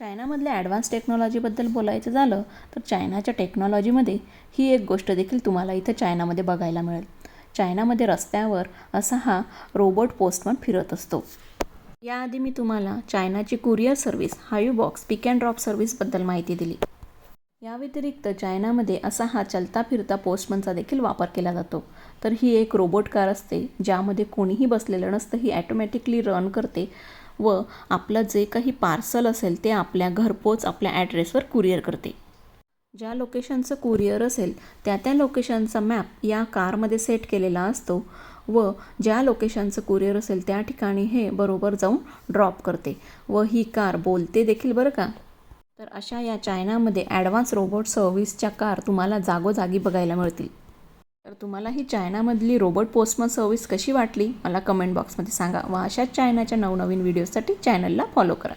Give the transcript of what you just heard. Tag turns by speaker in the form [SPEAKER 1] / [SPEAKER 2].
[SPEAKER 1] चायनामधल्या advance टेक्नॉलॉजीबद्दल बोलायचं झालं तर चायनाच्या टेक्नॉलॉजीमध्ये ही एक गोष्ट देखील तुम्हाला इथं चायनामध्ये बघायला मिळेल. चायनामध्ये रस्त्यावर असा हा रोबोट पोस्टमन फिरत असतो. याआधी मी तुम्हाला चायनाची courier service Hive box pick and drop सर्व्हिसबद्दल माहिती दिली. या व्यतिरिक्त चायनामध्ये असा हा चलता फिरता पोस्टमनचा देखील वापर केला जातो. तर ही एक रोबोट कार असते ज्यामध्ये कोणीही बसलेलं नसतं ही ॲटोमॅटिकली रन करते. व आपलं जे काही पार्सल असेल ते आपल्या घरपोच आपल्या ॲड्रेसवर कुरिअर करते. ज्या लोकेशनचं कुरिअर असेल त्या त्या लोकेशनचा मॅप या कारमध्ये सेट केलेला असतो व ज्या लोकेशनचं कुरिअर असेल त्या ठिकाणी हे बरोबर जाऊन ड्रॉप करते व ही कार बोलते देखील बरं का? तर अशा या चायनामध्ये ॲडव्हान्स रोबोट सर्व्हिसच्या कार तुम्हाला जागोजागी बघायला मिळतील. तर तुम्हाला ही चायनामधली रोबोट पोस्टमन सर्व्हिस कशी वाटली? मला कमेंट बॉक्समध्ये सांगा. व अशाच चायनाच्या नवनवीन व्हिडिओसाठी चॅनलला फॉलो करा.